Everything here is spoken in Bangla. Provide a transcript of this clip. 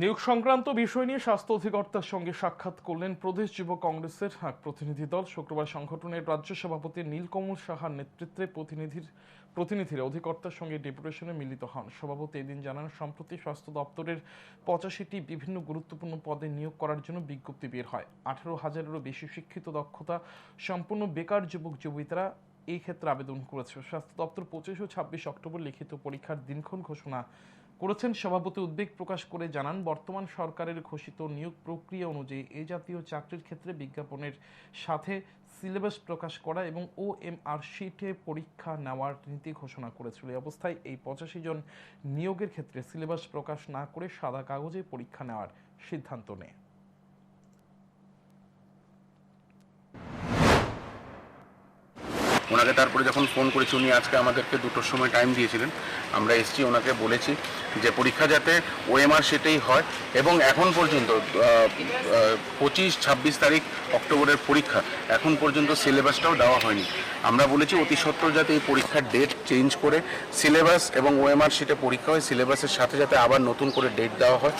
নিয়োগ সংক্রান্ত বিষয় নিয়ে স্বাস্থ্য অধিকর্তার সঙ্গে সাক্ষাৎ করলেন প্রদেশ যুব কংগ্রেসের এক প্রতিনিধি দল। শুক্রবার সংগঠনের রাজ্য সভাপতি নীলকমল সাহার নেতৃত্বে প্রতিনিধির প্রতিনিধিরা অধিকর্তার সঙ্গে ডেপুটেশনে মিলিত হন। সভাপতি এদিন জানান, সম্প্রতি স্বাস্থ্য দপ্তরের পঁচাশিটি বিভিন্ন গুরুত্বপূর্ণ পদে নিয়োগ করার জন্য বিজ্ঞপ্তি বের হয়। আঠেরো হাজারেরও বেশি শিক্ষিত দক্ষতা, সম্পূর্ণ বেকার যুবক, যুবতীরা এই ক্ষেত্রে আবেদন করেছে। স্বাস্থ্য দপ্তর পঁচিশ ও ছাব্বিশ অক্টোবর লিখিত পরীক্ষার দিনক্ষণ ঘোষণা করেছেন সভাপতি উদ্বেগ প্রকাশ করে জানান, বর্তমান সরকারের ঘোষিত নিয়োগ প্রক্রিয়া অনুযায়ী এ জাতীয় চাকরির ক্ষেত্রে বিজ্ঞাপনের সাথে সিলেবাস প্রকাশ করা এবং ও এম আর শিটে পরীক্ষা নেওয়ার নীতি ঘোষণা করেছিল। এই অবস্থায় এই পঁচাশি জন নিয়োগের ক্ষেত্রে সিলেবাস প্রকাশ না করে সাদা কাগজে পরীক্ষা নেওয়ার সিদ্ধান্ত নেয়। ওনাকে তারপরে যখন ফোন করেছি, উনি আজকে আমাদেরকে দুটোর সময় টাইম দিয়েছিলেন। আমরা এসছি, ওনাকে বলেছি যে পরীক্ষা যাতে ওএমআর সেটাই হয় এবং এখন পর্যন্ত পঁচিশ, ছাব্বিশ তারিখ অক্টোবরের পরীক্ষা, এখন পর্যন্ত সিলেবাসটাও দেওয়া হয়নি। আমরা বলেছি অতি সত্বর যাতে এই পরীক্ষার ডেট চেঞ্জ করে, সিলেবাস এবং ওএমআর সেটা পরীক্ষা হয়, সিলেবাসের সাথে যাতে আবার নতুন করে ডেট দেওয়া হয়।